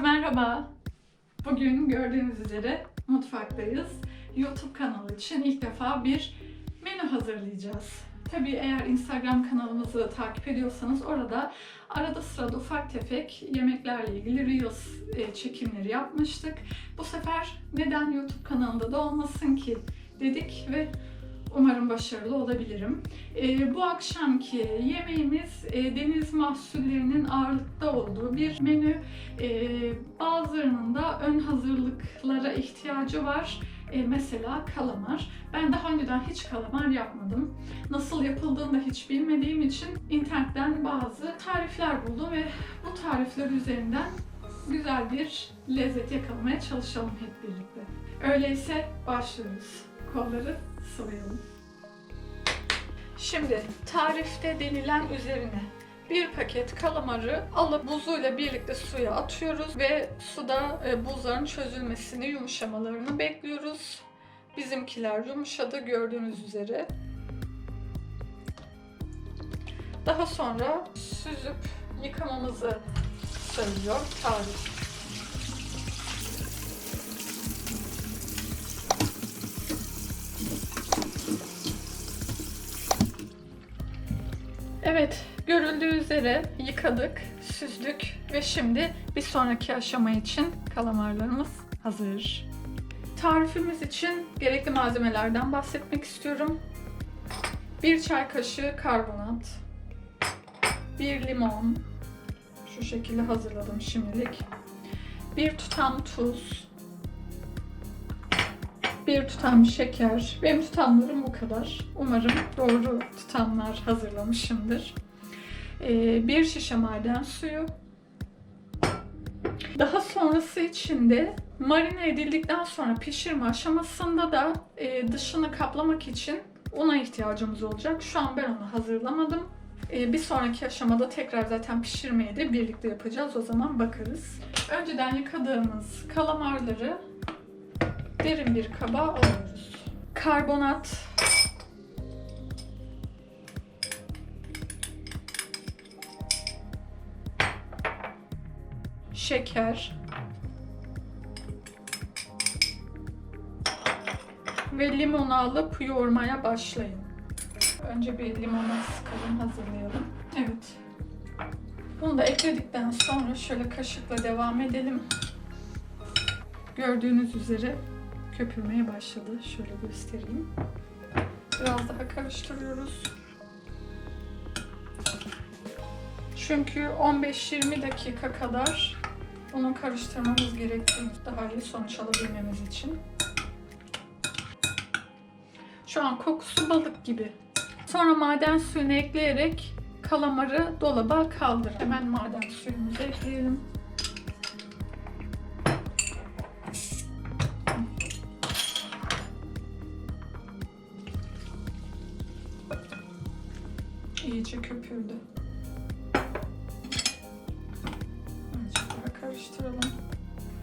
Herkese merhaba. Bugün gördüğünüz üzere mutfaktayız. YouTube kanalı için ilk defa bir menü hazırlayacağız. Tabii eğer Instagram kanalımızı takip ediyorsanız orada arada sırada ufak tefek yemeklerle ilgili Reels e, çekimleri yapmıştık. Bu sefer neden YouTube kanalında da olmasın ki dedik ve umarım başarılı olabilirim. E, bu akşamki yemeğimiz e, deniz mahsullerinin ağırlıkta olduğu bir menü. E, bazılarının da ön hazırlıklara ihtiyacı var. E, mesela kalamar. Ben daha önceden hiç kalamar yapmadım. Nasıl yapıldığını da hiç bilmediğim için internetten bazı tarifler buldum ve bu tarifler üzerinden güzel bir lezzet yakalamaya çalışalım hep birlikte. Öyleyse başlıyoruz. Kolları sıvayalım. Şimdi tarifte denilen üzerine bir paket kalamarı alıp buzuyla birlikte suya atıyoruz ve suda e, buzların çözülmesini, yumuşamalarını bekliyoruz. Bizimkiler yumuşadı gördüğünüz üzere. Daha sonra süzüp yıkamamızı söylüyor tarif. Evet, görüldüğü üzere yıkadık, süzdük ve şimdi bir sonraki aşama için kalamarlarımız hazır. Tarifimiz için gerekli malzemelerden bahsetmek istiyorum. 1 çay kaşığı karbonat, 1 limon, şu şekilde hazırladım şimdilik. 1 tutam tuz, 1 tutam şeker. Benim tutamlarım bu kadar. Umarım doğru tutamlar hazırlamışımdır. Ee, bir şişe maden suyu. Daha sonrası için de marine edildikten sonra pişirme aşamasında da e, dışını kaplamak için una ihtiyacımız olacak. Şu an ben onu hazırlamadım. E, bir sonraki aşamada tekrar zaten pişirmeye de birlikte yapacağız. O zaman bakarız. Önceden yıkadığımız kalamarları derin bir kaba alıyoruz. Karbonat şeker ve limonu alıp yoğurmaya başlayın. Önce bir limona sıkalım, hazırlayalım. Evet. Bunu da ekledikten sonra şöyle kaşıkla devam edelim. Gördüğünüz üzere köpürmeye başladı. Şöyle göstereyim. Biraz daha karıştırıyoruz. Çünkü 15-20 dakika kadar bunu karıştırmamız gerekiyor daha iyi sonuç alabilmemiz için. Şu an kokusu balık gibi. Sonra maden suyunu ekleyerek kalamarı dolaba kaldırın. Hemen maden suyumuzu ekleyelim.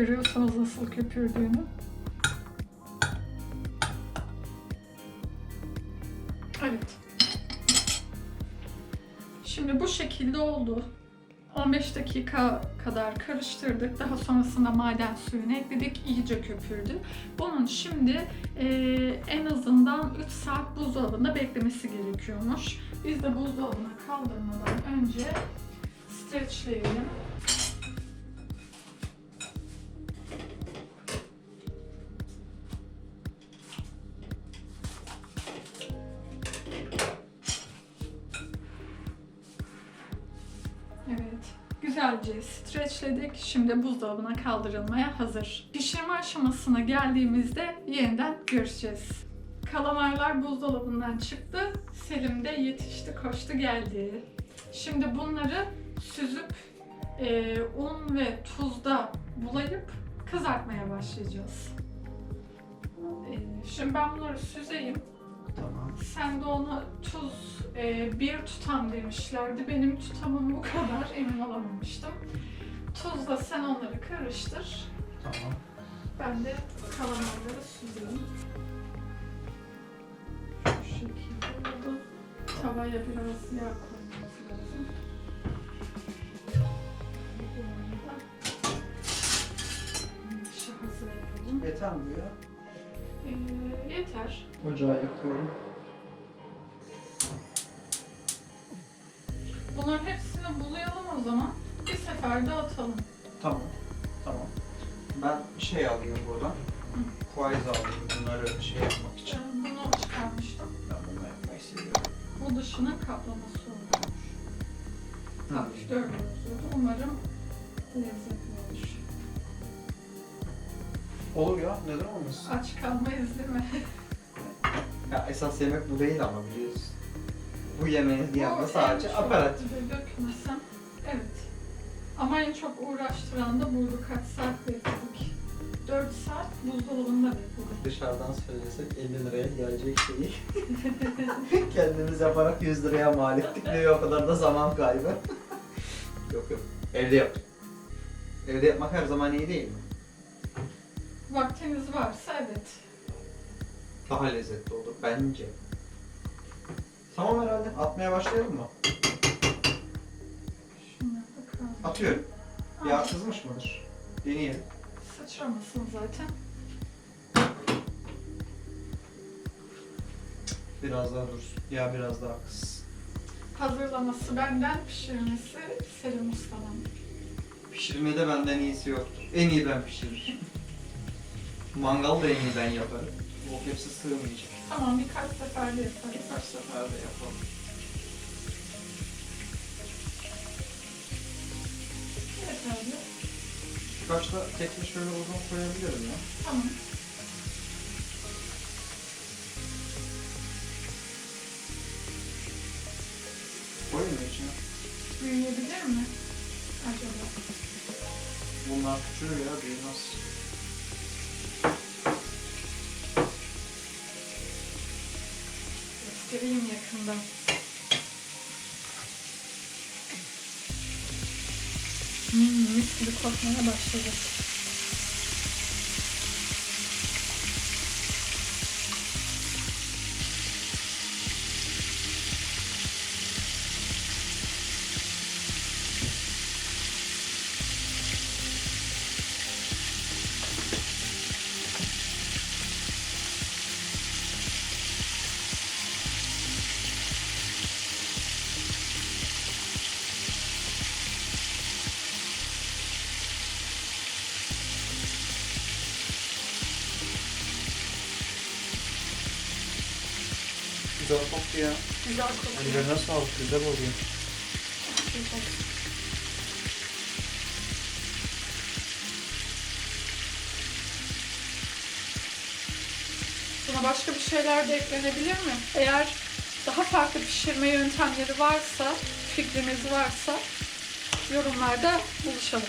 Görüyorsunuz nasıl köpürdüğünü. Evet. Şimdi bu şekilde oldu. 15 dakika kadar karıştırdık. Daha sonrasında maden suyunu ekledik. İyice köpürdü. Bunun şimdi e, en azından 3 saat buzdolabında beklemesi gerekiyormuş. Biz de buzdolabına kaldırmadan önce streçleyelim. Güzelce streçledik. Şimdi buzdolabına kaldırılmaya hazır. Pişirme aşamasına geldiğimizde yeniden görüşeceğiz. Kalamarlar buzdolabından çıktı. Selim de yetişti, koştu geldi. Şimdi bunları süzüp e, un ve tuzda bulayıp kızartmaya başlayacağız. E, şimdi ben bunları süzeyim. Tamam. Sen de ona tuz e, bir tutam demişlerdi. Benim tutamım bu kadar emin olamamıştım. Tuzla sen onları karıştır. Tamam. Ben de kalamarları süzeyim. Şu şekilde oldu. Tavaya biraz yağ koymamız lazım. Bu arada koyalım. Yeter mi bu ya? Ee, yeter. Ocağı yakıyorum. Bunların hepsini bulayalım o zaman. Bir seferde atalım. Tamam. Tamam. Ben şey alayım buradan. Kuayz alayım bunları şey yapmak için. Ben bunu çıkarmıştım. Ben bunu yapmayı seviyorum. Bu dışının kaplaması olmuş. Hı. 64 yazıyordu. Umarım lezzetli olur. Olur ya neden olmasın? Aç kalmayız değil mi? Ya esas yemek bu değil ama biliyorsun. Bu yemeğin yanında sadece en çok aperatif. Dökmesem. Evet. Ama en çok uğraştıran da buydu. Kaç saat bekledik? 4 saat buzdolabında bekledik. Dışarıdan söylesek 50 liraya gelecek şeyi kendimiz yaparak 100 liraya mal ettik ve o kadar da zaman kaybı. yok yok. Evde yaptık. Evde yapmak her zaman iyi değil mi? Vaktiniz varsa evet. Daha lezzetli olur bence. Tamam herhalde. Atmaya başlayalım mı? Atıyorum. Aa, Yağ kızmış mıdır? Deneyelim. Sıçramasın zaten. Biraz daha dursun. Yağ biraz daha kız. Hazırlaması benden, pişirmesi Selim Usta'nın. Pişirmede benden iyisi yoktur. En iyi ben pişiririm. Mangal da en iyi ben yaparım. Bu hepsi sığmayacak. Tamam birkaç seferde yaparız. Birkaç seferde yapalım. Yeterli. Birkaç da tekli şöyle uzun koyabilirim ya. Tamam. Koyayım mı içine? Büyüyebilir mi? Acaba? Bunlar küçülür ya büyümez. Göstereyim yakından. Hmm, mis gibi kokmaya başladı. Güzel koktu ya. Güzel kokuyor. Ellerine sağlık. Güzel oluyor. Olsun. Buna başka bir şeyler de eklenebilir mi? Eğer daha farklı pişirme yöntemleri varsa, fikriniz varsa yorumlarda buluşalım.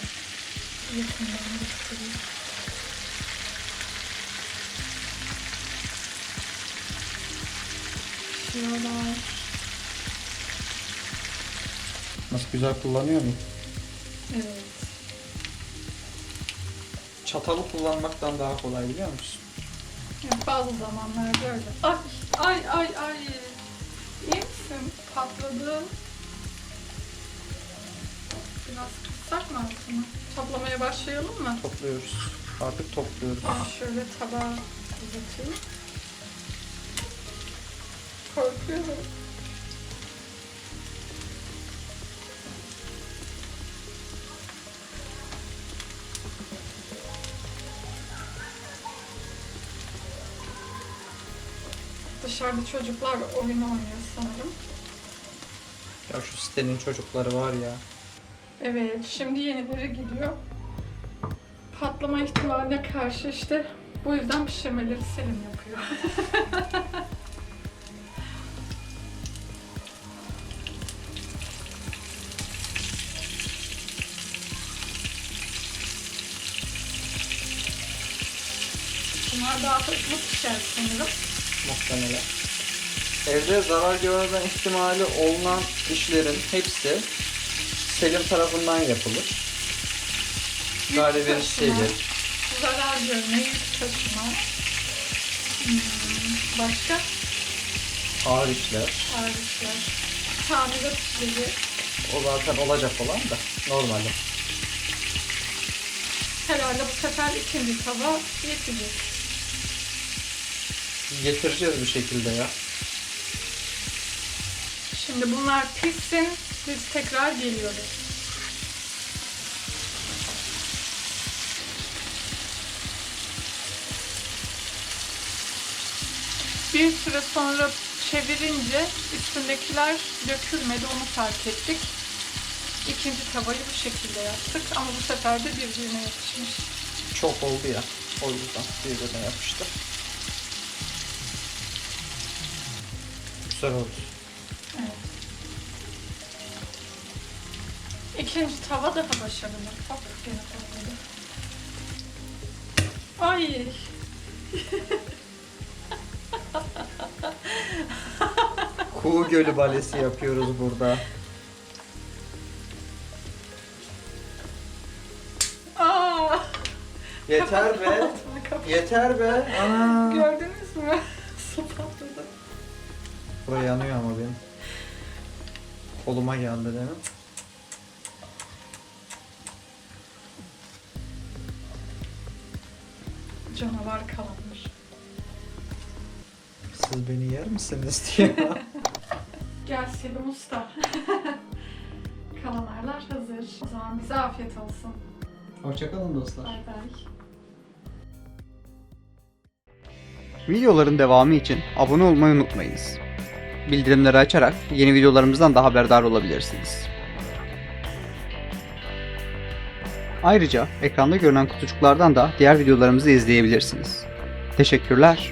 Yakından göstereyim. Pişiyorlar. Nasıl güzel kullanıyor mu? Evet. Çatalı kullanmaktan daha kolay biliyor musun? Yani bazı zamanlarda öyle. Ay ay ay ay. İyi misin? Patladı. Biraz kıssak mı altını? Toplamaya başlayalım mı? Topluyoruz. Artık topluyoruz. Ben şöyle tabağa uzatayım. Korkuyorum. Dışarıda çocuklar oyun oynuyor sanırım. Ya şu sitenin çocukları var ya. Evet, şimdi yenileri geliyor. Patlama ihtimaline karşı işte bu yüzden pişirmeleri Selim yapıyor. daha hızlı pişer sanırım. Muhtemelen. Evde zarar görme ihtimali olunan işlerin hepsi Selim tarafından yapılır. Galibin taşıma, şeyleri. Zarar görme, yük taşıma. Hmm, başka Ağır işler. tarifler. Tamirat işleri. O zaten olacak olan da normalde. Herhalde bu sefer ikinci tava yetecek. Getireceğiz bir şekilde ya. Şimdi bunlar pişsin. Biz tekrar geliyoruz. Bir süre sonra çevirince üstündekiler dökülmedi onu fark ettik. İkinci tavayı bu şekilde yaptık ama bu sefer de birbirine yapışmış. Çok oldu ya. O yüzden birbirine yapıştı. Güzel oldu. Evet. İkinci tava daha başarılı. Bak gene patladı. Ay. Kuğu Gölü balesi yapıyoruz burada. Aa. Yeter be. Yeter be. Ana. Gördünüz mü? Buraya yanıyor ama benim. Koluma geldi değil mi? Canavar kalanlar. Siz beni yer misiniz diye. Gel Selim Usta. Kalanarlar hazır. O zaman bize afiyet olsun. Hoşçakalın dostlar. Bay bay. Videoların devamı için abone olmayı unutmayınız. Bildirimleri açarak yeni videolarımızdan da haberdar olabilirsiniz. Ayrıca ekranda görünen kutucuklardan da diğer videolarımızı izleyebilirsiniz. Teşekkürler.